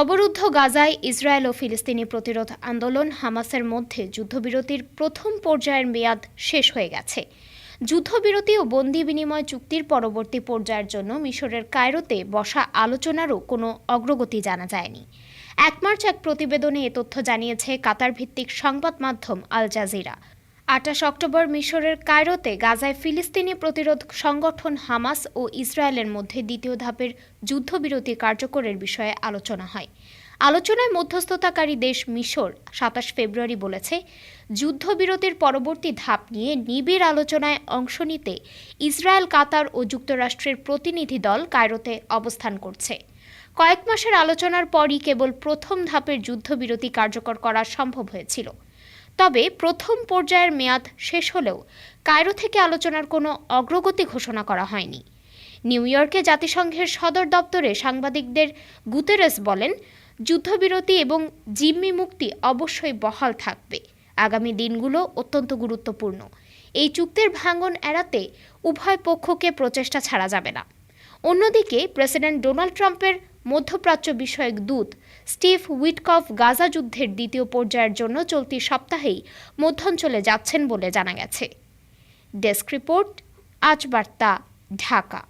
অবরুদ্ধ গাজায় ইসরায়েল ও ফিলিস্তিনি প্রতিরোধ আন্দোলন হামাসের মধ্যে যুদ্ধবিরতির প্রথম পর্যায়ের মেয়াদ শেষ হয়ে গেছে। যুদ্ধবিরতি ও বন্দি বিনিময় চুক্তির পরবর্তী পর্যায়ের জন্য মিশরের কায়রোতে বসা আলোচনারও কোনো অগ্রগতি জানা যায়নি। এক মার্চ এক প্রতিবেদনে এ তথ্য জানিয়েছে কাতার ভিত্তিক সংবাদ মাধ্যম আল জাজিরা। আঠাশ অক্টোবর মিশরের কায়রোতে গাজায় ফিলিস্তিনি প্রতিরোধ সংগঠন হামাস ও ইসরায়েলের মধ্যে দ্বিতীয় ধাপের যুদ্ধবিরতি কার্যকরের বিষয়ে আলোচনা হয়। আলোচনায় মধ্যস্থতাকারী দেশ মিশর সাতাশ ফেব্রুয়ারি বলেছে, যুদ্ধবিরতির পরবর্তী ধাপ নিয়ে নিবিড় আলোচনায় অংশ নিতে ইসরায়েল, কাতার ও যুক্তরাষ্ট্রের প্রতিনিধি দল কায়রোতে অবস্থান করছে। কয়েক মাসের আলোচনার পরই কেবল প্রথম ধাপের যুদ্ধবিরতি কার্যকর করা সম্ভব হয়েছিল। তবে প্রথম পর্যায়ের মেয়াদ শেষ হলেও কায়রো থেকে আলোচনার কোনো অগ্রগতি ঘোষণা করা হয়নি। নিউ ইয়র্কে জাতিসংঘের সদর দপ্তরে সাংবাদিকদের গুতেরেস বলেন, যুদ্ধবিরতি এবং জিম্মি মুক্তি অবশ্যই বহাল থাকবে। আগামী দিনগুলো অত্যন্ত গুরুত্বপূর্ণ। এই চুক্তির ভাঙন এড়াতে উভয় পক্ষকে প্রচেষ্টা ছাড়া যাবে না। অন্যদিকে, প্রেসিডেন্ট ডোনাল্ড ট্রাম্পের মধ্যপ্রাচ্য বিষয়ক দূত স্টিভ উইটকফ গাজা যুদ্ধের দ্বিতীয় পর্যায়ের জন্য চলতি সপ্তাহেই মধ্যাঞ্চলে যাচ্ছেন বলে জানা গেছে। ডেস্ক রিপোর্ট, আজ বার্তা, ঢাকা।